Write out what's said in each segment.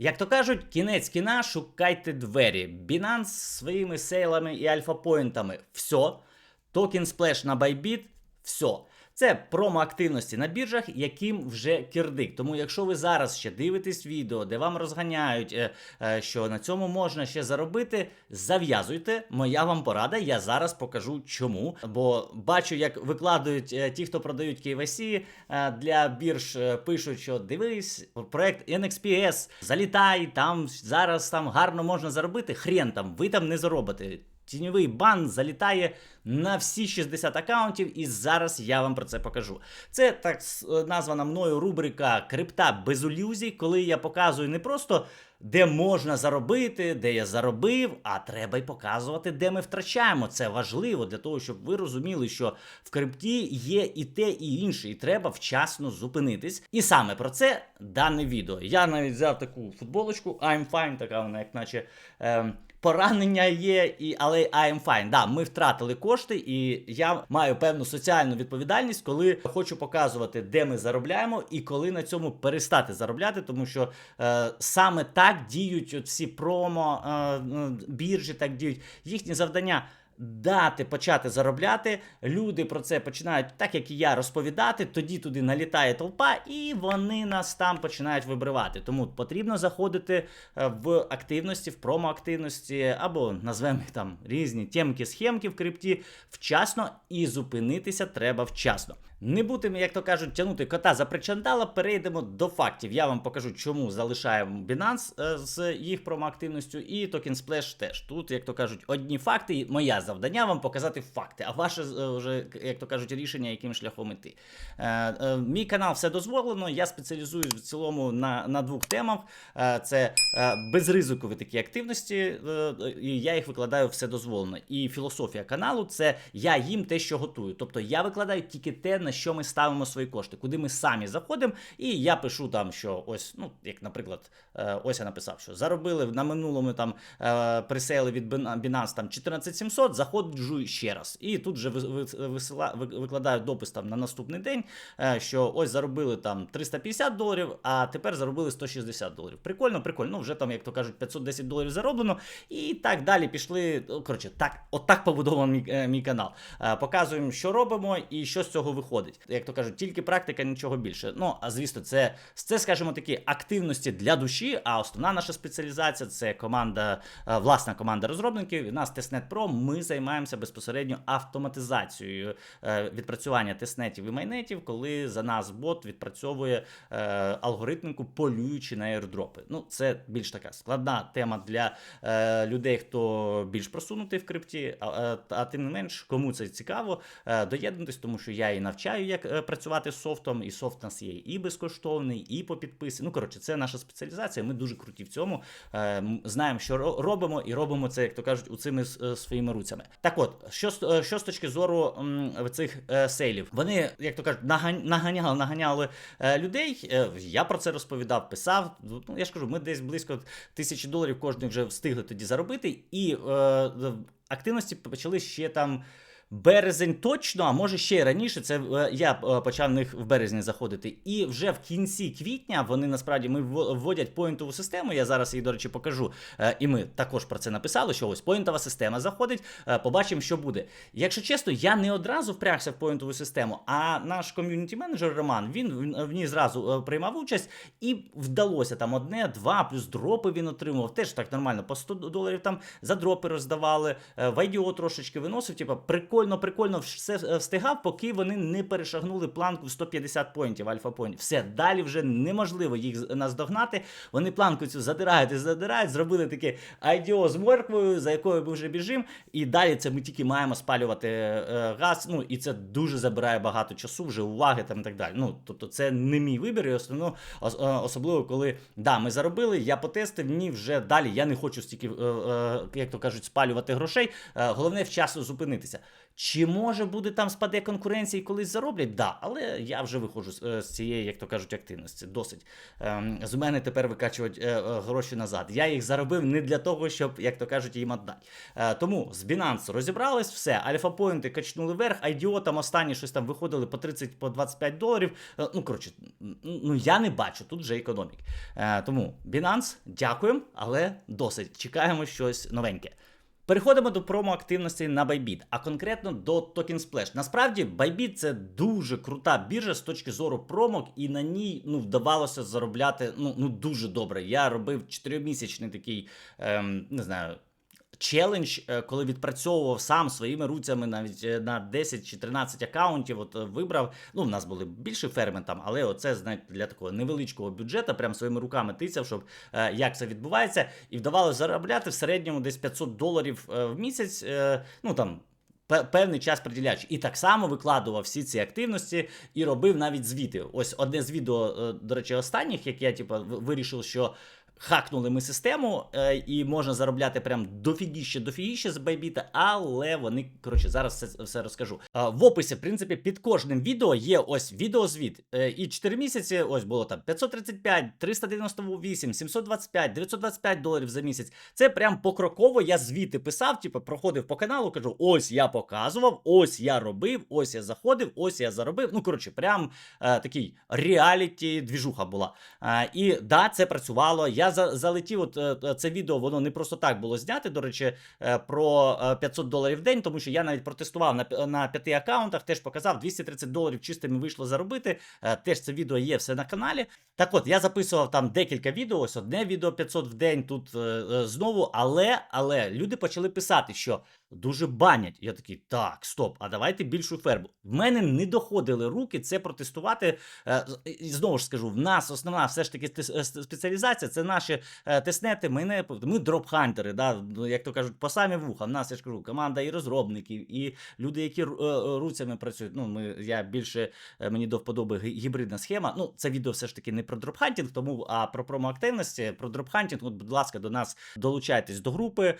Як то кажуть, кінець кіна, шукайте двері. Binance своїми сейлами і альфа-поінтами все. Токен сплеш на Bybit все. Це промо-активності на біржах, яким вже кирдик. Тому, якщо ви зараз ще дивитесь відео, де вам розганяють, е, е, що на цьому можна ще заробити, зав'язуйте. Моя вам порада. Я зараз покажу чому. Бо бачу, як викладають е, ті, хто продають KYC для бірж, пишуть, що дивись, проект NXPS, залітай, там зараз там гарно можна заробити. Хрен там, ви там не заробите. Тіньовий бан залітає на всі 60 акаунтів, і зараз я вам про це покажу. Це так е, названа мною рубрика Крипта без ілюзій, коли я показую не просто де можна заробити, де я заробив, а треба й показувати, де ми втрачаємо. Це важливо для того, щоб ви розуміли, що в крипті є і те, і інше, і треба вчасно зупинитись. І саме про це дане відео. Я навіть взяв таку футболочку I'm fine, така вона, як наче. ем, Поранення є, і, але I am fine. Да, ми втратили кошти, і я маю певну соціальну відповідальність, коли хочу показувати, де ми заробляємо, і коли на цьому перестати заробляти, тому що е, саме так діють от всі промо, е, біржі, так діють. Їхнє завдання. Дати почати заробляти, люди про це починають, так як і я, розповідати. Тоді туди налітає толпа, і вони нас там починають вибривати. Тому потрібно заходити е, в активності, в промо-активності, або назвемо там різні темки, схемки в крипті вчасно і зупинитися треба вчасно. Не будемо, як то кажуть, тягнути кота за причандала, перейдемо до фактів. Я вам покажу, чому залишаємо Binance е, з їх промо-активністю і Token Splash теж. Тут, як то кажуть, одні факти, моє завдання вам показати факти, а ваше е, вже, як то кажуть, рішення, яким шляхом іти. Е, мій канал все дозволено. Я спеціалізуюсь в цілому на, на двох темах: це безризикові такі активності, і я їх викладаю все дозволено. І філософія каналу це я їм те, що готую. Тобто я викладаю тільки те, на що ми ставимо свої кошти, куди ми самі заходимо. І я пишу там, що ось, ну як, наприклад, е, ось я написав, що заробили на минулому там е, від Binance там 14700, заходжу ще раз. І тут же ви- ви- висила- викладаю допис там на наступний день, е, що ось заробили там 350 доларів, а тепер заробили 160 доларів. Прикольно, прикольно. Ну вже там, як то кажуть, 510 доларів зароблено. І так далі пішли. Коротше, так, отак побудований мій, мій канал. Показуємо, що робимо і що з цього виходить. Як то кажуть, тільки практика, нічого більше. Ну, а звісно, це, це скажімо такі активності для душі. А основна наша спеціалізація це команда, е, власна команда розробників. І нас Testnet Pro. Ми займаємося безпосередньо автоматизацією е, відпрацювання тестнетів і майнетів, коли за нас бот відпрацьовує е, алгоритмику, полюючи на airdropи. Ну, це більш така складна тема для людей, хто більш просунутий в крипті. А, тим не менш, кому це цікаво, доєднуйтесь, тому що я і навчаю, як е, працювати з софтом, і софт у нас є і безкоштовний, і по підписі. Ну, коротше, це наша спеціалізація. Ми дуже круті в цьому. Е, знаємо, що робимо, і робимо це, як то кажуть, у цими е, своїми руцями. Так от, що, що з точки зору цих сейлів? Вони, як то кажуть, наганяли, наганяли людей. Я про це розповідав, писав. Ну, я ж кажу, ми десь близько тисячі доларів кожен вже встигли тоді заробити, і активності почали ще там. Березень точно, а може ще й раніше. Це е, я е, почав в них в березні заходити. І вже в кінці квітня вони насправді ми вводять поінтову систему. Я зараз її, до речі, покажу. Е, І ми також про це написали. Що ось поінтова система заходить. Побачимо, що буде. Якщо чесно, я не одразу впрягся в поінтову систему, а наш ком'юніті менеджер Роман він в- ній зразу приймав участь, і вдалося там одне, два, плюс дропи він отримував. Теж так нормально. По 100 доларів там за дропи роздавали. В IDO трошечки виносив. Типа прикольно, прикольно все е, встигав, поки вони не перешагнули планку в 150 поінтів, альфа поінтів. Все, далі вже неможливо їх наздогнати. Вони планку цю задирають і задирають, зробили таке IDO з морквою, за якою ми вже біжимо. І далі це ми тільки маємо спалювати е, газ. Ну і це дуже забирає багато часу, вже уваги там і так далі. Ну тобто, це не мій вибір, і основно, ос- е, особливо коли да, ми заробили, я потестив, ні, вже далі. Я не хочу стільки, е, е, як то кажуть, спалювати грошей. Е, головне вчасно зупинитися. Чи може буде там спаде конкуренція і колись зароблять? Да, але я вже виходжу з, е, з цієї, як то кажуть, активності. Досить. Ем, з мене тепер викачують е, е, гроші назад. Я їх заробив не для того, щоб, як то кажуть, їм віддати. Е, тому з Binance розібрались, все. Альфа-поінти качнули вверх, IDO там останні щось там виходили по 30 по 25 доларів. Е, ну, коротше, ну я не бачу, тут вже економік. Е, тому Binance, дякуємо, але досить. Чекаємо щось новеньке. Переходимо до промо-активності на Bybit, а конкретно до Token Splash. Насправді, Bybit це дуже крута біржа з точки зору промок, і на ній ну, вдавалося заробляти ну, ну дуже добре. Я робив 4-місячний такий, ем, не знаю. Челендж, е, коли відпрацьовував сам своїми руцями навіть е, на 10 чи 13 акаунтів, от е, вибрав. Ну, в нас були більше ферми там, але оце знаєте, для такого невеличкого бюджету, прям своїми руками тицяв, щоб як це відбувається, і вдавалося заробляти в середньому десь 500 доларів в місяць. ну там. Певний час приділяючи. І так само викладував всі ці активності і робив навіть звіти. Ось одне з відео, до речі, останніх, як я типу, вирішив, що хакнули ми систему, е, і можна заробляти прям дофігіще, дофігіще з байбіта, але вони, коротше, зараз все, все розкажу. А, в описі, в принципі, під кожним відео є ось відеозвіт. Е, і 4 місяці, ось було там 535, 398, 725, 925 доларів за місяць. Це прям покроково. Я звіти писав, типу, проходив по каналу, кажу: ось я показував, ось я робив, ось я заходив, ось я заробив. Ну, коротше, прям е, такий реаліті двіжуха була. Е, і да, це працювало. Я за, залетів. От е, е, це відео, воно не просто так було зняти. До речі, е, про е, 500 доларів в день, тому що я навіть протестував на, на п'яти акаунтах, теж показав 230 доларів чистими вийшло заробити. Е, теж це відео є все на каналі. Так от, я записував там декілька відео, ось одне відео 500 в день тут е, е, знову, але, але люди почали писати, що дуже банять. Я такий, так, стоп, а давайте більшу ферму. В мене не доходили руки це протестувати. Е, знову ж скажу, в нас основна все ж таки е, спеціалізація це наші е, теснети. Ми не ми дропхантери, да, ну, як то кажуть, по самі вуха. В нас я ж кажу, команда і розробників, і люди, які е, е, руцями працюють. Ну, ми я більше мені до вподоби гібридна схема. Ну, це відео все ж таки не про дропхантінг, тому а про промоактивності, про дропхантінг, от, будь ласка, до нас долучайтесь до групи,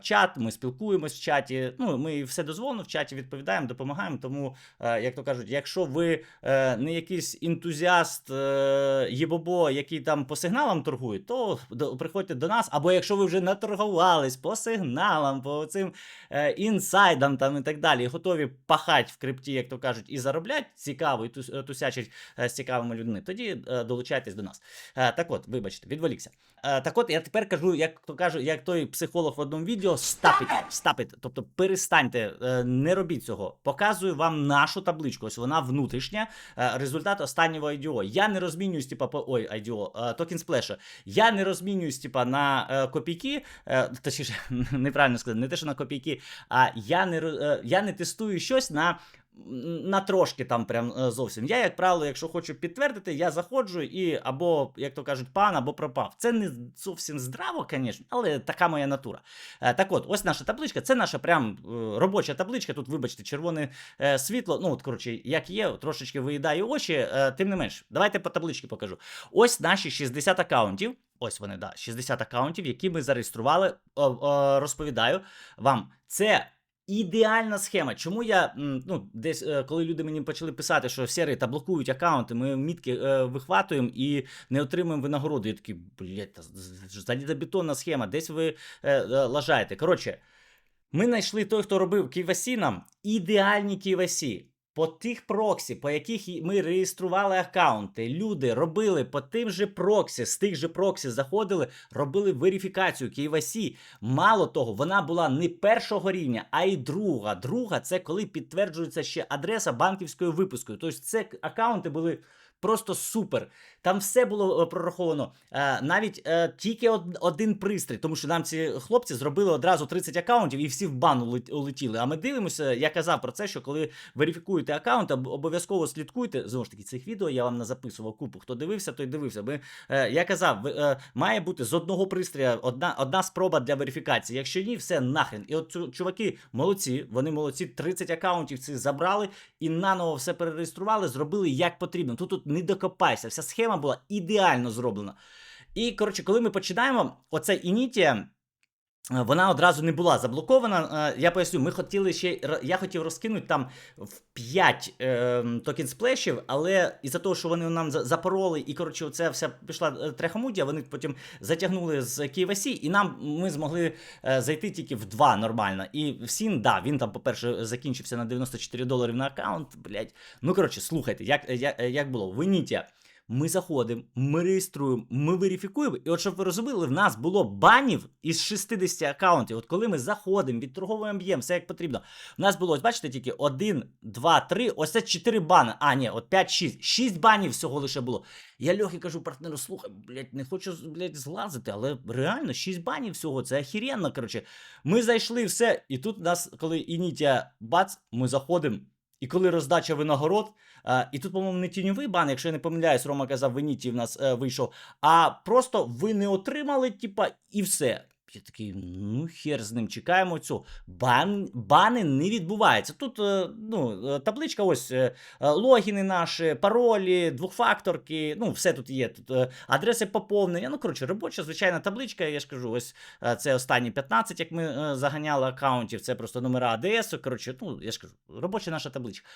чат, ми спілкуємось в чаті. Ну, ми все дозволено в чаті відповідаємо, допомагаємо. Тому, як то кажуть, якщо ви не якийсь ентузіаст єбобо, який там по сигналам торгує, то до, приходьте до нас. Або якщо ви вже наторгувались по сигналам, по цим е, інсайдам там і так далі, готові пахати в крипті, як то кажуть, і заробляти цікаво, і тус, тусячить е, з цікавими людьми, тоді е, долучайтесь до нас. Е, так от, вибачте, відволікся. Е, так от, я тепер кажу, як то кажу, як той психолог в одному відео, стапить, стапить, тобто перестаньте, е, не робіть цього. Показую вам нашу табличку. Ось вона внутрішня. Е, результат останнього IDO. Я не розмінююсь, типа, по ой, IDO, токен сплеша. Я не розмінююсь, типа, на копійки, точніше, неправильно сказати, не те, що на копійки, а я не, я не тестую щось на. На трошки там прям е, зовсім. Я, як правило, якщо хочу підтвердити, я заходжу і або, як то кажуть, пан, або пропав. Це не зовсім здраво, звісно, але така моя натура. Е, Так от, ось наша табличка, це наша прям е, робоча табличка. Тут, вибачте, червоне світло. Ну, от, коротше, як є, трошечки виїдає очі. Тим не менш, давайте по табличці покажу. Ось наші 60 акаунтів. Ось вони, да, 60 акаунтів, які ми зареєстрували. Розповідаю вам, це. Ідеальна схема. Чому я ну, десь, е, коли люди мені почали писати, що серії та блокують аккаунти, ми мітки е, вихватуємо і не отримуємо винагороду. Я такий, блядь, залізобетонна схема, десь ви е, е, лажаєте. Коротше, ми знайшли той, хто робив KYC нам, ідеальні KYC. По тих проксі, по яких ми реєстрували акаунти, люди робили по тим же проксі, з тих же проксі заходили, робили верифікацію KYC. Мало того, вона була не першого рівня, а й друга. Друга це коли підтверджується ще адреса банківською випускою. Тобто це аккаунти були просто супер. Там все було е, прораховано. Е, навіть е, тільки один пристрій, тому що нам ці хлопці зробили одразу 30 акаунтів і всі в бан улетіли. А ми дивимося, я казав про це, що коли верифікуєте акаунт, об- обов'язково слідкуйте. Знову ж таки, цих відео я вам записував купу. Хто дивився, той дивився. Ми, я казав, має бути з одного пристрія одна, одна спроба для верифікації. Якщо ні, все нахрен. І от чуваки молодці, вони молодці, 30 акаунтів ці забрали і наново все перереєстрували, зробили як потрібно. Тут тут не докопайся. Вся схема була ідеально зроблена. І коротше, коли ми починаємо, оце інітія. Е, Вона одразу не була заблокована. Е, Я поясню, ми хотіли ще я хотів розкинути там в 5 е, токен сплешів, але із-за того, що вони нам запороли, і коротше, це вся пішла е, трехамудія, вони потім затягнули з KYC, і нам ми змогли зайти тільки в 2 нормально. І в Сін, да, він там, по-перше, закінчився на 94 доларів на аккаунт. Блять. Ну коротше, слухайте, як, як, як було? Винітя. Ми заходимо, ми реєструємо, ми верифікуємо. І от щоб ви розуміли, в нас було банів із 60 аккаунтів. От коли ми заходимо, відторговуємо об'єм, все як потрібно. У нас було, ось бачите, тільки 1, 2, 3, ось це 4 бани. А, ні, от 5, 6. 6 банів всього лише було. Я Льохі кажу партнеру, слухай, блядь, не хочу блядь, злазити, але реально 6 банів всього, це охеренно, коротше. Ми зайшли, все, і тут нас, коли Інітя бац, ми заходимо. І коли роздача винагород, а, і тут, по-моєму, не тіньовий бан, якщо я не помиляюсь, Рома казав, в в нас е, вийшов. А просто ви не отримали, типа, і все. Я такий, ну хер з ним, чекаємо цього. Бан, бани не відбуваються. Тут е, ну, е, табличка, ось е, логіни наші, паролі, двохфакторки, ну, все тут є. Тут адреси поповнення. Ну, коротше, робоча, звичайна табличка, я ж кажу, ось це останні 15, як ми заганяли аккаунтів, це просто номера АДС. Коротше, ну, я ж кажу, робоча наша табличка.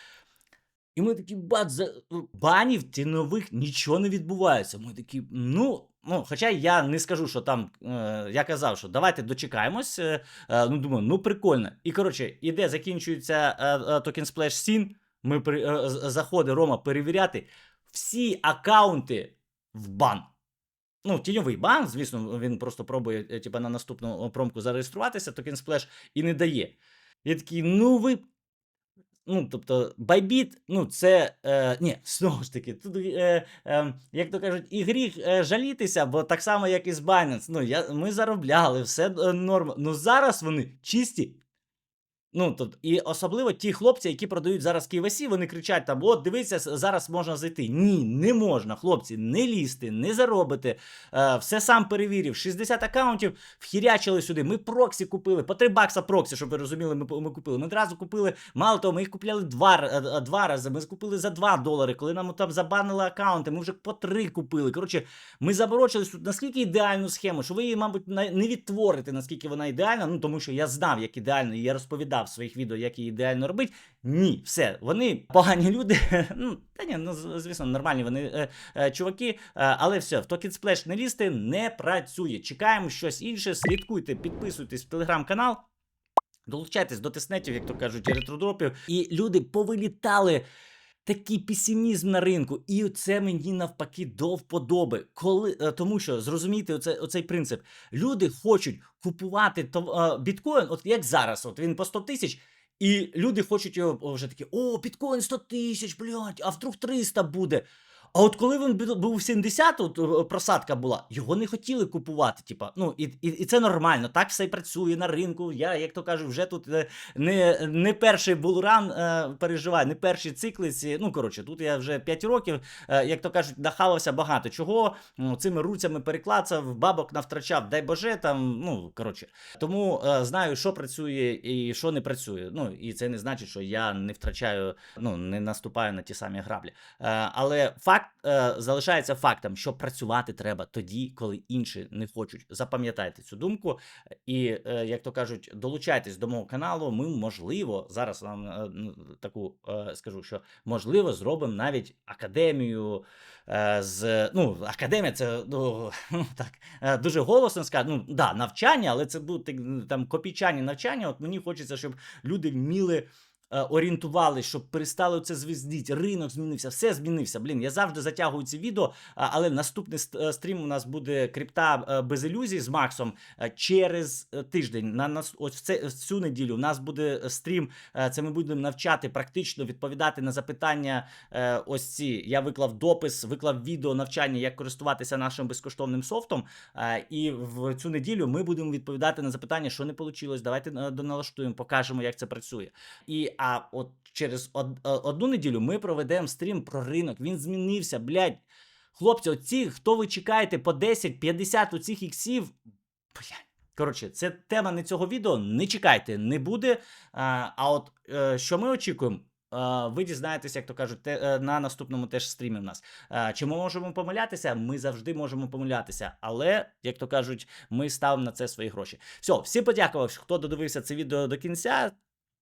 І ми такі, за банів тінових нічого не відбувається. Ми такі, ну. Ну, хоча я не скажу, що там е, я казав, що давайте дочекаємось. Е, е, ну, думаю, ну прикольно. І коротше, іде, закінчується е, е, токен сплеш сін. Ми при, е, заходить Рома перевіряти всі аккаунти в бан. Ну, тіньовий бан, звісно, він просто пробує типа, на наступну промку зареєструватися, токен сплеш і не дає. Я такий, ну ви Ну, тобто, Bybit, ну, це. Е, ні, знову ж таки, тут, е, е, як то кажуть, і гріх е, жалітися, бо так само, як і з Binance. Ну, я, ми заробляли, все е, норма. Ну, зараз вони чисті. Ну, тут, і особливо ті хлопці, які продають зараз KYC, вони кричать там: от, дивіться, зараз можна зайти. Ні, не можна, хлопці, не лізти, не заробити. Е, все сам перевірив. 60 аккаунтів вхірячили сюди. Ми проксі купили, по 3 бакса проксі, щоб ви розуміли, ми, ми купили. Ми одразу купили, мало того, ми їх купляли два, е, е, два рази. Ми скупили за 2 долари. Коли нам там забанили аккаунти, ми вже по 3 купили. Коротше, ми заморочились тут наскільки ідеальну схему, що ви її, мабуть, не відтворите, наскільки вона ідеальна. Ну тому що я знав, як ідеально, і я розповідав в своїх відео, як її ідеально робить. Ні, все, вони погані люди. Ну, та ні, ну звісно, нормальні вони е, е, чуваки. Е, але все, в Token Сплеш не лізти не працює. Чекаємо щось інше. Слідкуйте, підписуйтесь в телеграм-канал. Долучайтесь до тиснетів, як то кажуть, ретродропів. І люди повилітали. Такий песимізм на ринку, і це мені навпаки до вподоби. Коли е, тому, що зрозумійте оце, оцей принцип. Люди хочуть купувати тов- е, біткоін, от як зараз, от він по 100 тисяч, і люди хочуть його вже такі: о, біткоін 100 тисяч, блядь, а вдруг 300 буде. А от коли він був 70, от е, просадка була, його не хотіли купувати. Типа, ну і, і, і це нормально. Так все і працює на ринку. Я, як то кажуть, вже тут е, не, не перший булран е, переживаю, не перші цикли. Ці, ну коротше, тут я вже 5 років, е, як то кажуть, нахавався багато чого. м, Цими руцями переклацав, бабок навтрачав, дай Боже, там, ну коротше. Тому е, знаю, що працює і що не працює. Ну і це не значить, що я не втрачаю, ну не наступаю на ті самі граблі. Е, але факт е, залишається фактом, що працювати треба тоді, коли інші не хочуть. Запам'ятайте цю думку. І, е, як то кажуть, долучайтесь до мого каналу. Ми, можливо, зараз вам е, таку е, скажу, що можливо зробимо навіть академію. е, З ну, академія, це ну, так е, дуже голосно сказати. Ну да, навчання, але це будуть там копійчані навчання. От мені хочеться, щоб люди вміли орієнтували, щоб перестали це звіздіть. Ринок змінився, все змінився. Блін, я завжди затягую ці відео, але наступний е, стрім у нас буде крипта е, без ілюзій з Максом е, через е, тиждень. На нас ось в, це, в цю неділю у нас буде е, стрім. е, Це ми будемо навчати практично відповідати на запитання. е, Ось ці я виклав допис, виклав відео навчання, як користуватися нашим безкоштовним софтом. Е, І в цю неділю ми будемо відповідати на запитання, що не вийшло. Давайте е, доналаштуємо, покажемо, як це працює. І а от через е, одну неділю ми проведемо стрім про ринок. Він змінився, блядь. Хлопці, оці, хто ви чекаєте по 10-50 оцих іксів. Блядь. Коротше, це тема не цього відео. Не чекайте, не буде. А, от е, що ми очікуємо? е, ви дізнаєтеся, як то кажуть, те, на наступному теж стрімі в нас. Чи ми можемо помилятися? Ми завжди можемо помилятися, але, як то кажуть, ми ставимо на це свої гроші. Все, всім подякував, хто додивився це відео до кінця.